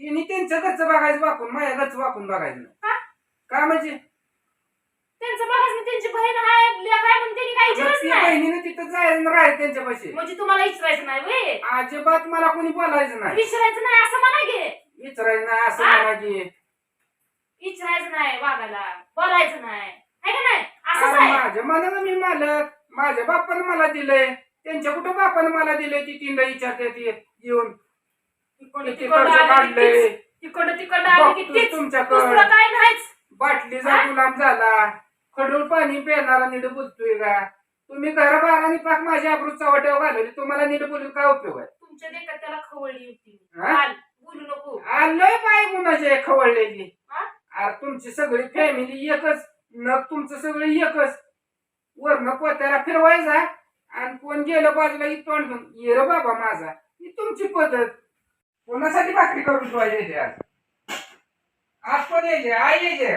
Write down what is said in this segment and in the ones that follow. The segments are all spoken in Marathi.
तिने त्यांचं घरचं बघायचं वाकून माझ्या घरचं वाकून बघायचं. नाही का? का म्हणजे? त्यांचं बघाच ना त्यांची बहीण आहे लेक आहे म्हणून त्यांनी काही मग विचारच ती नाही. बहिणीने तिथं जायचं राहील त्यांच्या म्हणजे तुम्हाला विचारायचं नाही वे अजिबात मला कोणी बोलायचं नाही. विचारायचं नाही असं म्हणा घे विचारायचं नाही असं हा? म्हणा की. विचारायचं नाही वागायला. बोलायचं नाही. का नाही? असंच अरे आहे. माझ्या मनानं मी मालक. माझ्या बापानं मला दिलंय. त्यांच्या कुठं बापानं मला दिलंय ती तीनदा विचारते ती येऊन. तिकडं किती तिकडं कर्ज आलं की काढलंय. तिकडं तिकडं आलं की तीच. तुमच्याकडं. दुसरं काय नाहीच. बाटलीचा हा? गुलाम झाला. खडूळ पाणी प्यायला नीट बोलतोय का? तुम्ही घराबाहेर पाक माझ्या अब्रू चवट्यावर घालवली. तुम्हाला नीट बोलून काय उपयोग आहे? तुमच्या देखत त्याला खवळली होती. हा? काल बोलू नको. आलोय पाय कुणाचे खवळलेली. हा? अरे तुमची सगळी फॅमिली एकच. नग तुमचं सगळं एकच. वरण पोत्याला फिरवायचा आणि कोण गेलं बाजूला ही तोंड घेऊन ये रे बाबा माझा ही तुमची पद्धत. कोणासाठी भाकरी करून ठेवायची आज? आज कोण यायचे आई यायचे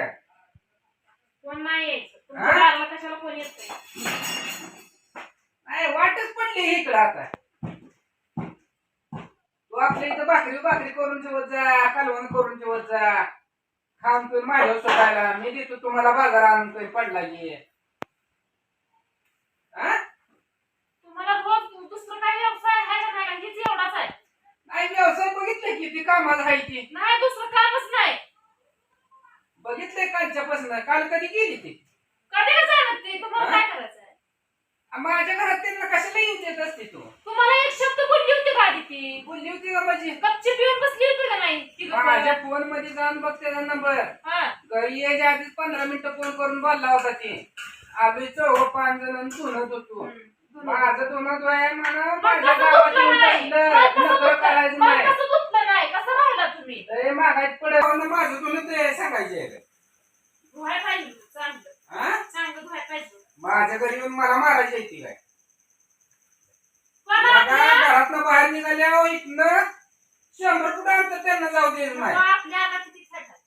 कोण नाही यायचं? तुमच्या हा? दाराला कशाला कोण येत नाही वाटच पडली इकडं आता. तू आपल्या इथं भाकरी भाकरी करून ठेवत जा कालवण करून ठेवत जा. खाऊन पिऊन माझ्यावर सोडायला मी देतो तुम्हाला बाजार आणून काही पडला की. हा? तुम्हाला रोज दुसरं काय व्यवसाय आहे का नाही? का? हेच एवढाच आहे. नाही व्यवसाय बघितले किती कामाला आहे ती. नाही दुसरं कामच नाही. बघितलंय कालच्यापासून काल कधी गेली ती? कधी का जाणार ते? तुम्हाला? काय करायचं आहे माझ्या घरात त्यांना कशाला येऊ देत असते तू? तुम्हाला एक शब्द बोलली होती का आधी ती? बोलली होती का माझी. गपची पिऊन बसली होती का नाही? ती गप्प? माझ्या फोनमध्ये जाऊन बघ त्याचा नंबर. हा. घरी यायच्या आधीच पंधरा मिनिटं फोन करून बोलला होता ते. आलोय चौघ पाच जण धुणत होतो हम्म. माझं धुणत आहे म्हणा माझ्या गावात येऊन? टाकलं. करायचं मग नाही. कसं दुखलं नाही? कसं राहिला तुम्ही? अरे मागायत पडेल. माझं धुणत आहे सांगायचे धुवाय पाहिजे चांगलं. हा? चांगलं धुवाय पाहिजे माझ्या घरी येऊन मला मारायची काय आपल्या घरातनं बाहेर निघाल्यावर इथनं शंभर फुट अंतर त्यांना जाऊ नाही. आपल्या अंगात किती थेट आहे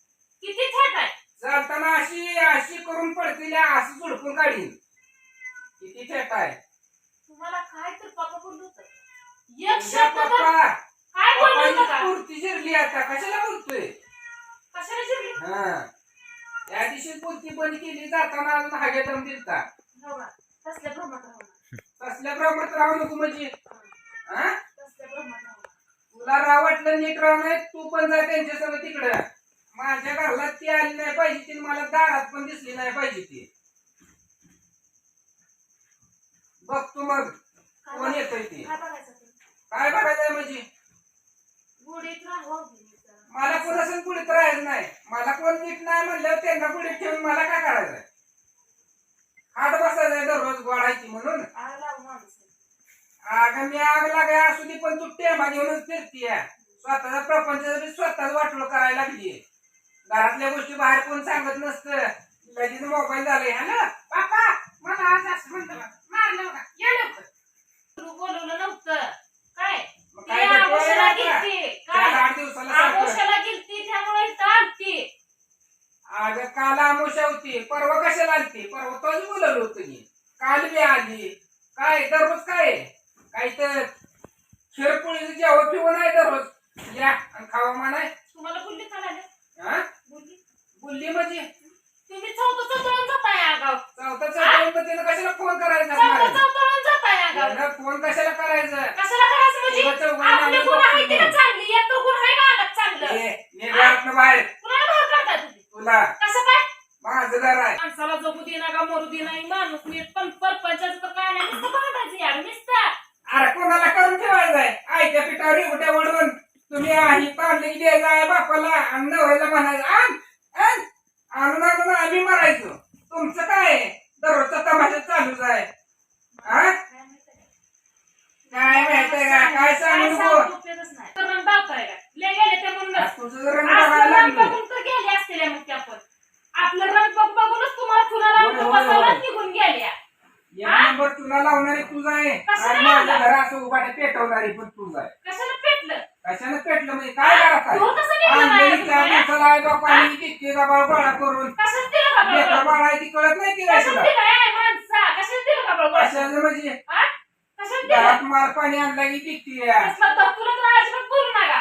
किती थेट आहे चालताना अशी अशी करून पडतील असं झुडपून काढीन किती थेट आहे तुम्हाला काय तर पप्पा बोललो होतं एक तुझ्या शब्द तर पप्पा काय बोललो होतं पप्पाची का स्फूर्ती शिरली आता कशाला बोलतोय कशाला चिडली हा त्या दिवशी बोलती बंद केली जाताना अजून हागे दम दिलता. हो का? तसल्या भ्रमात राहू नका. तसल्या प्रमाणात राहू नको म्हणजे. हा? राहू. तुला राव वाटलं नीट राव नाही तू पण जा त्यांच्या सगळं तिकडं. माझ्या घरला ती आली नाही पाहिजे ती मला दारात पण दिसली नाही पाहिजे ती. बघ तू मग कोण येतोय ती? काय बघायचंय म्हणजे? राहावं. मला कोण असं पुढे राहायचं नाही. मला कोण नीट नाही म्हणल्यावर त्यांना पुढे ठेवून मला काय करायचंय हात बसायचंय दररोज गोळायची म्हणून. अगं मी आग लागाय असू दे पण तू टेमा घेऊनच फिरतीये. स्वतःचा प्रपंच स्वतःच वाटलं करायला लागली घरातल्या गोष्टी बाहेर कोण सांगत नसतं. लगेच मोबाईल झाले हॅलो पापा मला आज असं म्हणतं. मारलं बघा. या लवकर. तू बोलवलं नव्हतं. काय? आठ दिवसाला त्यामुळे अगं काल आमोशा होती परवा कशाला आलती परवा तोच बोलवलं होतं की. काल बी आली. काय दररोज काय? आहे? काय तर शिरपोळीचं जेवण पिवं नाही दररोज. या आणि खावा म्हणाय. तुम्हाला बोलली का लागलं? हा बोलली? बोलली म्हणजे? जगू दे ना का मरू दे नाही माणूस नीट पण परपंचाचं तर काय नाही. नुसतं भांडायचं यार नुसतं. अरे कोणाला करून ठेवायचंय आयत्या पिठावर एवढ्या वडवून तुम्ही आई पाडली द्यायला आहे बापाला आणि नवऱ्याला म्हणायचं आण आणून आणून आम्ही मारायचो तुमचं काय आहे? दररोजचा तमाशा चालूच आहे हा काय माहिती आहे? काय माहितीये का काय सांगू काय नको सांगू उपयोगच नाही. तर रंग दावताय का? लय गेले ते म्हणूनच. आज तुझं जर रंग आज बघायला तर रंग लागलो बघून तर गेले असतील मग त्या पण. आपलं रंग बघ बघूनच तुम्हाला चुना लावून होय, होय, बसवलं होय. निघून गेल्या एक नंबर तुला लावणारी तुझा आहे आणि माझ्या? घरा असं उभाट्या पेटवणारी पण तुझा आहे कशाला पेटलं कशाने पेटलं म्हणजे काय तो कसं नाही? दिवसाला आई बापाने किती गोळा करून कशाला दिलं का लेकरं बळबळ? बाळ आहे ती कळत नाही काय कशाला तुला दिलं आहे माणसा? कशाला दिलं का बळबळ? कशाचं म्हणजे हा? कशाला दिलं? घरात मार पाणी आणला की किती कसलं तर तुला तर अजिबात बोलू नका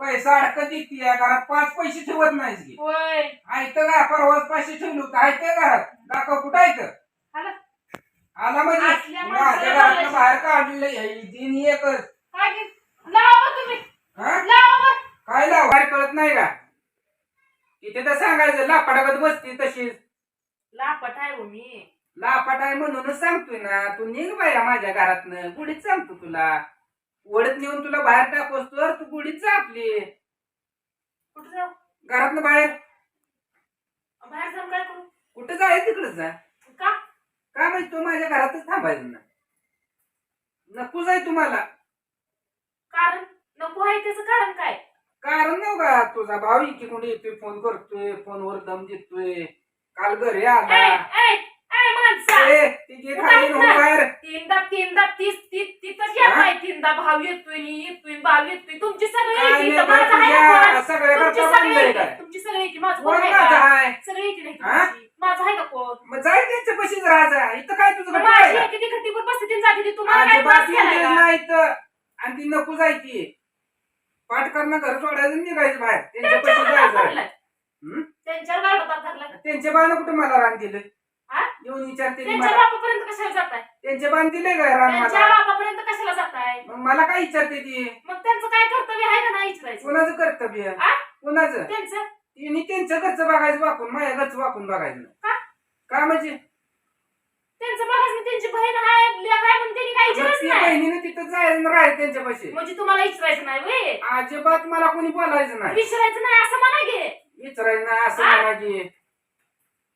पैसा अडकत येते घरात पाच पैसे ठेवत नाहीस की होय ऐकतं का परवाच पैसे ठेवले होते ऐकतं घरात दाखव कुठं आला. आला म्हणजे? असल्या माझ्या माणसाला घरातनं बोलायचं. बाहेर काढलेलं आहे. दिन एकच. काय? लावा तुम्ही. हा? लावा काय लाव? बाहेर कळत नाही का? तिथे तर सांगायचं लापाडागत बसती तशीच लापट आहे हो मी. लापाट आहे म्हणूनच सांगतोय ना तू निघ बाया माझ्या घरातनं गुढीच सांगतो तुला. ओढत नेऊन तुला बाहेर टाकोस तर तू गुढीच जा आपली. कुठं जाऊ? घरातनं बाहेर. बाहेर जाऊन काय करू? कुठं जाय तिकडच जा. का का माहिती तू माझ्या घरातच थांबायचं ना नको जाय तुम्हाला. कारण? नको आहे त्याचं कारण काय? कारण नाही का तुझा भाऊ इकडून येतोय फोन करतोय फोनवर दम देतोय. काल घरी आला. ए, ए, माणसा! ए, ती घे खाली नेऊन बाहेर. तीनदा तीनदा तीस तीस तिथं येत हा? नाही तीनदा भाव येतोय येतोय भाव येतोय. तुमची सगळी काय नाही माझं आहे का कोण? तुमची सगळी काय? सगळी माझं कोण कोण आहे माझा का? आहे? सगळी येते नाही हा? तुमची. माझं आहे का कोण? मग जाय त्यांच्या पशीच राहायचा इथं काय तुझं मग माझी खट्टीवर बसते जाते ती. तुम्हाला काय अजिबात त्रास केलाय इंटरेस्ट का? नाही तर आणि ती नको जायची. पाठ करणं घर सोडायचं आणि निघायचं बाहेर. त्यांच्या त्यांच्यावर पशी गाडोबात जायचं. धरलाय. हं? त्यांच्यावर गाडोबात धरलाय. त्यांच्या बाण कुठं मला रान दिलं हा? येऊन विचारते त्यांच्या मला. बापापर्यंत कशाला जाताय? त्यांचे बाण दिले का रान त्यांच्या मला बापापर्यंत कशाला जाताय? मग मला काय विचारते ती? मग त्यांचं काय कर्तव्य आहे का नाही विचारायचं? कोणाचं कर्तव्य? आ? कोणाचं? त्यांचं? तिने त्यांचं घरचं बघायचं वाकून माझ्या घरचं वाकून बघायचं. नाही. का? का म्हणजे? त्यांचं बघायचं नाही, त्यांची बहीण आहे लेक आहे म्हणून त्यांनी काही विचारच नाही. बहिणीने तिथं जायचं राहील त्यांच्या पाशी. म्हणजे तुम्हाला विचारायचं नाही वे अजिबात मला कोणी बोलायचं नाही. विचारायचं नाही असं म्हणा गे विचारायचं नाही असं आ? म्हणा की.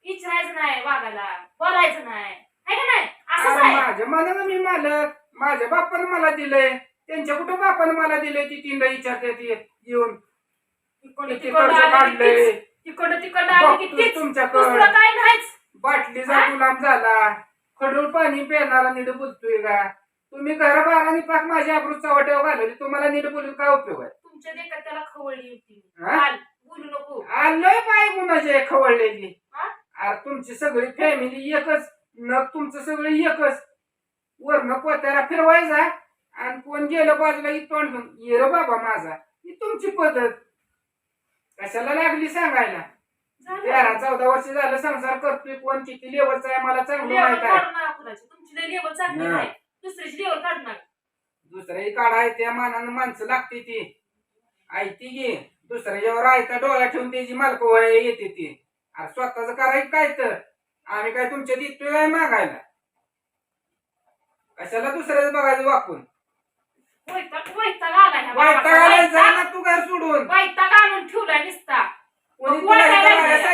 विचारायचं नाही वागायला. बोलायचं नाही. का नाही? असंच अरे आहे. माझ्या मनानं मी मालक. माझ्या बापानं मला दिलंय. त्यांच्या कुठं बापानं मला दिलंय? ती तीनदा विचारते ती येऊन. तिकडं किती तिकडं कर्ज आलं की काढलंय? तीच. तिकडं तिकडं आलं की तीच. तुमच्याकडं. दुसरं काय नाहीच. बाटलीचा आ? गुलाम झाला. खडूळ पाणी पेनारा नीट बोलतोय का? तुम्ही घर बारानी पाक माझ्या अब्रू चवट्यावर घालवली तुम्हाला नीट बोलून काय उपयोग आहे? तुमच्या देखत त्याला खवळली होती. हा? चाल, बोलू नको. आलोय पाय गुणाचे खवळलेली? हा? अरे तुमची सगळी फॅमिली एकच न तुमचं सगळं एकच. वरनं पोत्याला फिरवायचा आणि कोण गेलं बाजूला ही तोंड घेऊन ये रे बाबा माझा ही तुमची पद्धत. कशाला लागली सांगायला. तेरा चौदा वर्ष झालं संसार करतोय कोण किती लेवलचा आहे मला चांगलं माहीत. तुमची लेवल चांगली. नाही. लेवल काढू नका दुसऱ्याही काढाय त्या मानानं माणसं लागते ती. ऐकते की दुसऱ्याच्यावर आयता डोळा ठेवून त्याची मालक येते ती. अरे स्वतःच करायचं काय तर? आम्ही काय तुमच्या देतोय काय मागायला? कशाला दुसऱ्याच बघायचं वाकून? वैताग वैताग. आलाय, जा वैताग. ना तू घर सोडून. वैताग 我过来，过来。